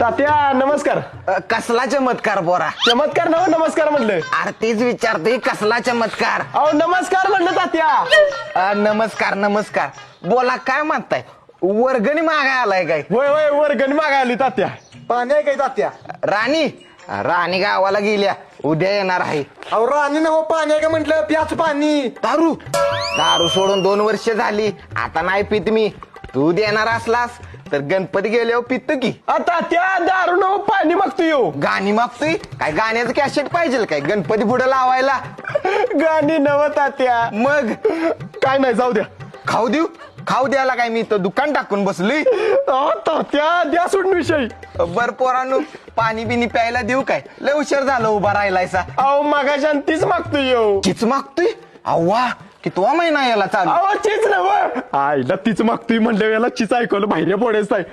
तात्या नमस्कार. अ, कसला चमत्कार बोरा चमत्कार नव नमस्कार म्हणलं. अरे तेच विचारतोय कसला चमत्कार? अहो नमस्कार म्हणलं तात्या. अ, नमस्कार नमस्कार. बोला काय म्हणताय? वर्गणी मागाय आलाय काय? होय होय वर्गणी मागाय आली तात्या. पाणी आहे काय तात्या? राणी? राणी गावाला गेल्या. उद्या येणार आहे. अहो राणी ना हो पाणी आहे का म्हंटल? प्याच पाणी. दारू. दारू सोडून दोन वर्ष झाली. आता नाही पित मी. तू देणार असलास तर गणपती गेल्यावर पित की. आ, तात्या दारू नव पाणी मागतो येऊ गाणी मागतोय? काय गाण्याचं कॅसेट पाहिजे काय? गणपती पुढे लावायला? गाणी नव तात्या मग? काय नाही जाऊ द्या. खाऊ देऊ? खाऊ द्यायला काय मी तर दुकान टाकून बसलोय? अहो तात्या द्या सोडून विषय. बर पोरांनो पाणी बिनी प्यायला देऊ काय? लय उशीर झालं उभा राहिलायसा. अहो मगाच्या तीच मागतो येऊ चिच मागतोय? अव्वा कितवा महिना याला चालू? अहो चीच नव आईला तीच मागतोय म्हणलं याला चीच ऐकवलं बाहेर पडायचं आहे.